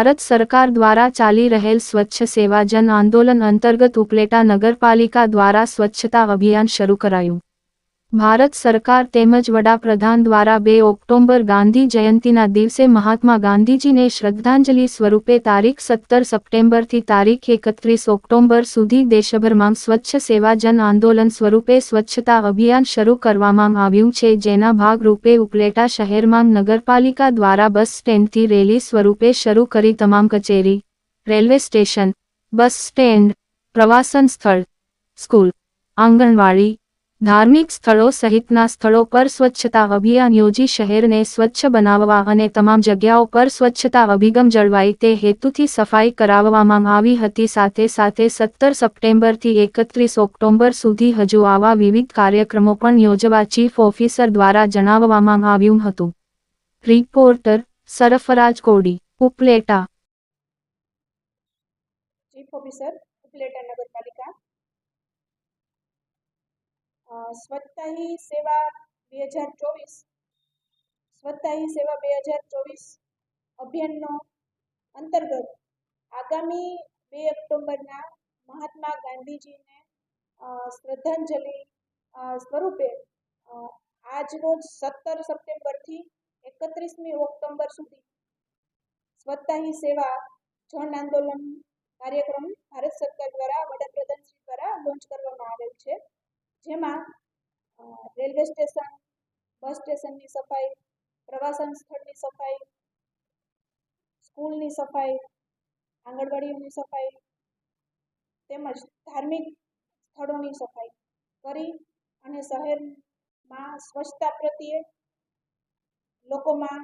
ભારત સરકાર દ્વારા ચાલી રહેલ સ્વચ્છ સેવા જન આંદોલન અંતર્ગત ઉપલેટા નગરપાલિકા દ્વારા સ્વચ્છતા અભિયાન શરૂ કરાયું. ભારત સરકાર તેમજ વડાપ્રધાન દ્વારા બે ઓક્ટોબર ગાંધી જયંતિના દિવસે મહાત્મા ગાંધીજીને શ્રદ્ધાંજલિ સ્વરૂપે તારીખ સત્તર સપ્ટેમ્બરથી તારીખ એકત્રીસ ઓક્ટોબર સુધી દેશભરમાં સ્વચ્છ સેવા જન આંદોલન સ્વરૂપે સ્વચ્છતા અભિયાન શરૂ કરવામાં આવ્યું છે, જેના ભાગરૂપે ઉપલેટા શહેરમાં નગરપાલિકા દ્વારા બસ સ્ટેન્ડથી રેલી સ્વરૂપે શરૂ કરી તમામ કચેરી, રેલવે સ્ટેશન, બસ સ્ટેન્ડ, પ્રવાસન સ્થળ, સ્કૂલ, આંગણવાડી ધાર્મિક સ્થળો સહિતના સ્થળો પર સ્વચ્છતા અભિયાન યોજી શહેરને સ્વચ્છ બનાવવા અને તમામ જગ્યાઓ પર સ્વચ્છતા અભિગમ જળવાય તે હેતુથી સફાઈ કરાવવામાં આવી હતી. સાથે સાથે સત્તર સપ્ટેમ્બરથી એકત્રીસ ઓક્ટોબર સુધી હજુ આવા વિવિધ કાર્યક્રમો પણ યોજવા ચીફ ઓફિસર દ્વારા જણાવવામાં આવ્યું હતું. રિપોર્ટર સરફરાજ કોડી, ઉપલેટા. ઓફિસર, ઉપલેટા નગરપાલિકા. સ્વચ્છતા હી સેવા બે હજાર ચોવીસ સ્વચ્છતા હી સેવા બે હજાર ચોવીસ અભિયાનનો અંતર્ગત આગામી બે ઓક્ટોબરના મહાત્મા ગાંધીજીને શ્રદ્ધાંજલિ સ્વરૂપે આજરોજ આજ સત્તર સપ્ટેમ્બરથી એકત્રીસમી ઓક્ટોબર સુધી સ્વચ્છતા હી સેવા જન આંદોલન કાર્યક્રમ ભારત સરકાર દ્વારા વડાપ્રધાન શ્રી દ્વારા લોન્ચ કરવામાં આવેલ છે. જેમાં રેલવે સ્ટેશન, બસ સ્ટેશનની સફાઈ, પ્રવાસન સ્થળની સફાઈ, સ્કૂલની સફાઈ, આંગણવાડીઓની સફાઈ, તેમજ ધાર્મિક સ્થળોની સફાઈ કરી અને શહેરમાં સ્વચ્છતા પ્રત્યે લોકોમાં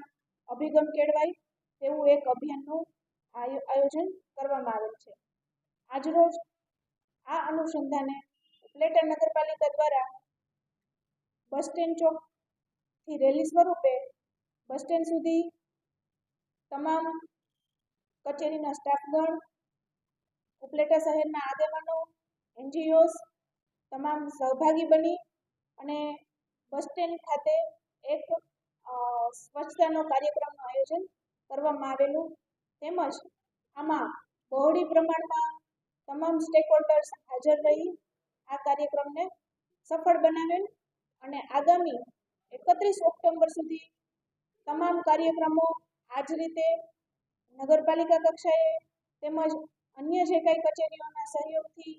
અભિગમ કેળવાય તેવું એક અભિયાનનું આયો- આયોજન કરવામાં આવેલ છે. આજરોજ આ અનુસંધાને ઉપલેટા નગરપાલિકા દ્વારા બસ સ્ટેન્ડ ચોકથી રેલી સ્વરૂપે બસ સ્ટેન્ડ સુધી તમામ કચેરીના સ્ટાફગણ, ઉપલેટા શહેરના આગેવાનો, એનજીઓસ તમામ સહભાગી બની અને બસ સ્ટેન્ડ ખાતે એક સ્વચ્છતાનો કાર્યક્રમનું આયોજન કરવામાં આવેલું. તેમજ આમાં બહોળી પ્રમાણમાં તમામ સ્ટેક હોલ્ડર્સ હાજર રહી કાર્યક્રમને સફળ બનાવેલ અને આગામી એકત્રીસ ઓક્ટોબર સુધી તમામ કાર્યક્રમો આ જ રીતે નગરપાલિકા કક્ષાએ તેમજ અન્ય જે કાંઈ કચેરીઓના સહયોગથી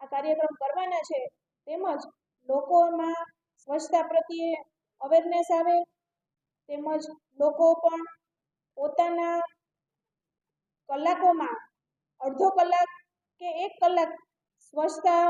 આ કાર્યક્રમ કરવાના છે, તેમજ લોકોમાં સ્વચ્છતા પ્રત્યે અવેરનેસ આવે, તેમજ લોકો પણ પોતાના કલાકોમાં અડધો કલાક કે એક કલાક સ્વચ્છતા